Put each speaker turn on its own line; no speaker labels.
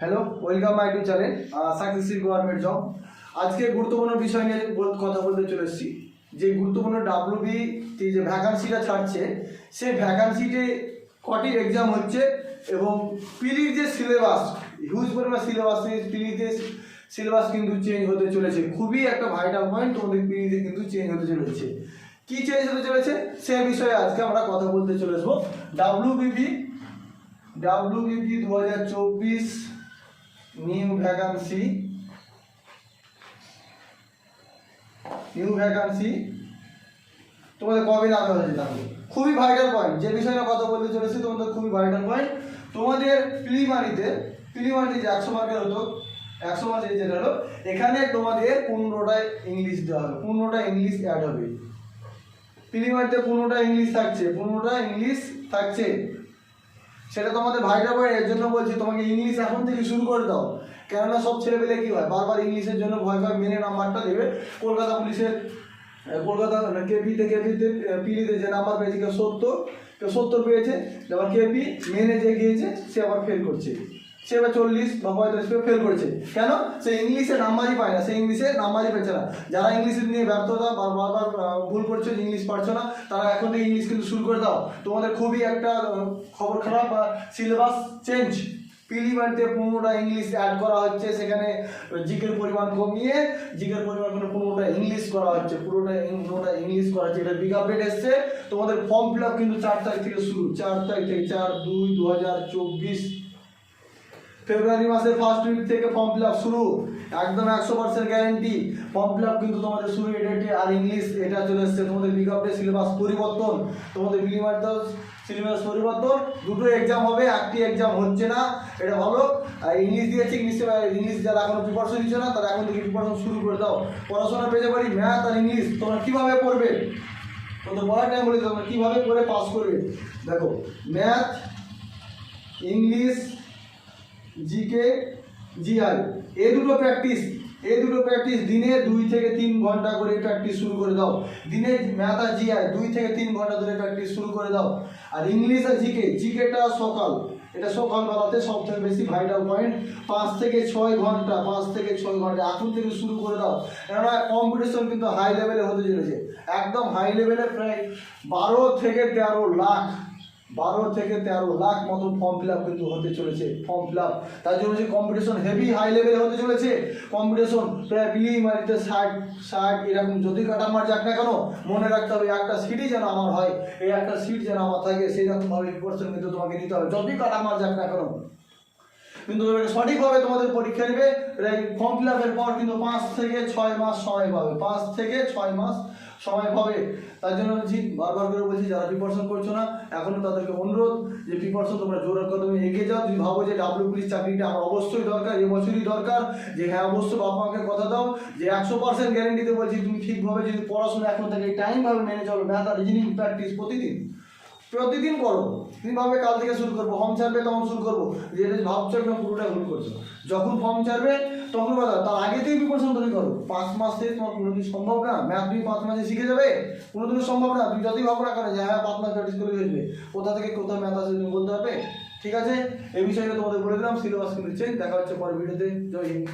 Hello welcome my to channel successful government job আজকে গুরুত্বপূর্ণ বিষয় নিয়ে কথা বলতে চলে এসেছি। যে গুরুত্বপূর্ণ ডাব্লিউবি যে ভ্যাকান্সিটা ছাড়ছে, সেই ভ্যাকান্সিতে কটি এক্সাম হচ্ছে এবং পিলির যে সিলেবাস হিউজ পরিমাণ সিলেবাস পিলিতে সিলেবাস কিন্তু চেঞ্জ হতে চলেছে। খুবই একটা ভাইটাল পয়েন্ট তোমাদের পিলিতে কিন্তু চেঞ্জ হতে চলেছে। কি চেঞ্জ হতে চলেছে? সে বিষয়ে আজকে আমরা কথা বলতে চলে আসব। ডাব্লিউবিপি ডাব্লিউবিপি দু হাজার চব্বিশ নিউ ভ্যাকান্সি নিউ ভ্যাকান্সি, তোমাদের কবে লাগা হয়েছে তাহলে? খুবই ভাইটাল পয়েন্ট যে বিষয়ে কথা বলতে চলেছি, তোমাদের খুবই ভাইটাল পয়েন্ট তোমাদের প্রিলিমারিতে প্রিলিমারিতে যে একশো মার্কের হতো, একশো মার্কের যেটা হলো, এখানে তোমাদের পনেরোটায় ইংলিশ দেওয়া হবে, পনেরোটা ইংলিশ অ্যাড হবে। প্রিলিমারিতে পনেরোটা ইংলিশ থাকছে, পনেরোটা ইংলিশ থাকছে। সেটা তোমাদের ভাইটা ভাই, এর জন্য বলছি, তোমাকে ইংলিশ এখন থেকে শুরু করে দাও। কেননা সব ছেলেপেলে কী হয়, বারবার ইংলিশের জন্য ভয় ভয় মেনে নাম্বারটা দেবে। কলকাতা পুলিশের কলকাতা কেপিতে কেপিতে পিলিতে যে নাম্বার পেয়েছে, কেউ সত্তর কেউ সত্তর পেয়েছে, এবার কেপি মেনে যে গিয়েছে, সে আবার ফেল করছে। সে এবার চল্লিশ বা পঁয়তাল্লিশ পেয়ে ফেল করেছে। কেন? সে ইংলিশে নাম্বারই পায় না, সে ইংলিশে নাম্বারই পেয়েছে না। যারা ইংলিশ নিয়ে ব্যর্থতা বা বারবার ভুল করছে ইংলিশ পারছ না, তারা এখন থেকে ইংলিশ কিন্তু শুরু করে দাও। তোমাদের খুবই একটা খবর খারাপ বা সিলেবাস চেঞ্জ পিলিমারিতে পনেরোটা ইংলিশ অ্যাড করা হচ্ছে, সেখানে জিকের পরিমাণ কমিয়ে, জিকের পরিমাণ করে পনেরোটা ইংলিশ করা হচ্ছে, পুরোটা পনেরোটা ইংলিশ করা হচ্ছে। এটা বিগ আপডেট এসছে। তোমাদের ফর্ম ফিল আপ কিন্তু চার তারিখ থেকে শুরু। চার তারিখ থেকে চার দুই দু হাজার চব্বিশ ফেব্রুয়ারি মাসের ফার্স্ট উইক থেকে ফর্ম ফিল আপ শুরু। একদম একশো percent guarantee form fill up কিন্তু তোমাদের শুরু এই ডেটে আর ইংলিশ এটা চলে এসছে তোমাদের বিগ আপডেট সিলেবাস পরিবর্তন। তোমাদের প্রিলিমারি সিলেবাস পরিবর্তন। দুটো এক্সাম হবে, একটি এক্সাম হচ্ছে না। এটা ভালো। আর ইংলিশ দিয়েছে ইংলিশ ইংলিশ যারা এখনও প্রিপারেশন নিচ্ছে না, তারা এখন থেকে প্রিপারেশন শুরু করে দাও। পড়াশোনা পেতে পারি ম্যাথ আর ইংলিশ তোমরা কীভাবে পড়বে? তোমাদের পড়ার টাইম বলে তোমরা কীভাবে পড়ে পাস করবে? দেখো ম্যাথ ইংলিশ জিকে জিআই এই দুটো প্র্যাকটিস এই দুটো প্র্যাকটিস দিনে দুই থেকে তিন ঘণ্টা করে প্র্যাকটিস শুরু করে দাও। দিনে ম্যাথ আর জিআই দুই থেকে তিন ঘণ্টা ধরে প্র্যাকটিস শুরু করে দাও। আর ইংলিশ আর জিকে জিকেটা সকাল। এটা সকালবেলাতে সব থেকে বেশি ভাইটাল পয়েন্ট পাঁচ থেকে ছয় ঘণ্টা, পাঁচ থেকে ছয় ঘণ্টা এখন থেকে শুরু করে দাও। কেননা কম্পিটিশন কিন্তু হাই লেভেলে হতে চলেছে। একদম হাই লেভেলে প্রায় বারো থেকে তেরো লাখ বারো থেকে তেরো লাখ মতো ফর্ম ফিল আপ কিন্তু হতে চলেছে ফর্ম ফিল আপ তার জন্য যে কম্পিটিশন হেভি হাই লেভেলে হতে চলেছে কম্পিটিশন প্রায় মারিতে ষাট ষাট এরকম যদি কাটা মার যাক না কেন, মনে রাখতে হবে একটা সিটই যেন আমার হয়, এই একটা সিট যেন আমার থাকে সেই রকমভাবে প্রিপারেশন কিন্তু তোমাকে নিতে হবে। যদি কাটা মার যাক না কেন কিন্তু সঠিকভাবে তোমাদের পরীক্ষা নেবে। ফর্ম ফিল আপের পর কিন্তু পাঁচ থেকে ছয় মাস সময় পাবে। পাঁচ থেকে ছয় মাস সময় পাবে। তার জন্য বলছি বারবার করে বলছি, যারা প্রিপারেশন করছ না এখনও তাদেরকে অনুরোধ যে প্রিপারেশন তোমরা জোরের তুমি এগিয়ে যাও। যদি ভাবো যে ডাব্লিউ পুলিশ চাকরিটা আমার অবশ্যই দরকার এবছরই দরকার, যে হ্যাঁ অবশ্যই বাবা মাকে কথা দাও, যে একশো পার্সেন্ট গ্যারেন্টিতে বলছি, তুমি ঠিকভাবে যদি পড়াশোনা এখন থেকে টাইমভাবে মেনে চলো ম্যাথ আর রিজনিং প্র্যাকটিস প্রতিদিন। প্রতিদিন করো। তুমি ভাবে কাল থেকে শুরু করব, ফর্ম ছাড়বে তখন শুরু করব। যে এটা ভাবছ একদম পুরোটা ভুল করছ। যখন ফর্ম ছাড়বে, তখন কথা, তার আগে থেকে প্রিপারেশন তৈরি করো। পাঁচ মাস থেকে তোমার কোনো দিন সম্ভব না। ম্যাথ তুমি পাঁচ মাসে শিখে যাবে, কোনো দিনও সম্ভব না। তুমি যতই ভাবো না কেন যে হ্যাঁ পাঁচ মাস প্র্যাকটিস করে যাবে। কোথা থেকে কোথায় ম্যাথ আসবে তুমি বলতে পারবে? ঠিক আছে? এই বিষয়টা তোমাদের বলে দিলাম সিলেবাস কিন্তু চেঞ্জ দেখা হচ্ছে পরের ভিডিওতে জয় হিন্দ।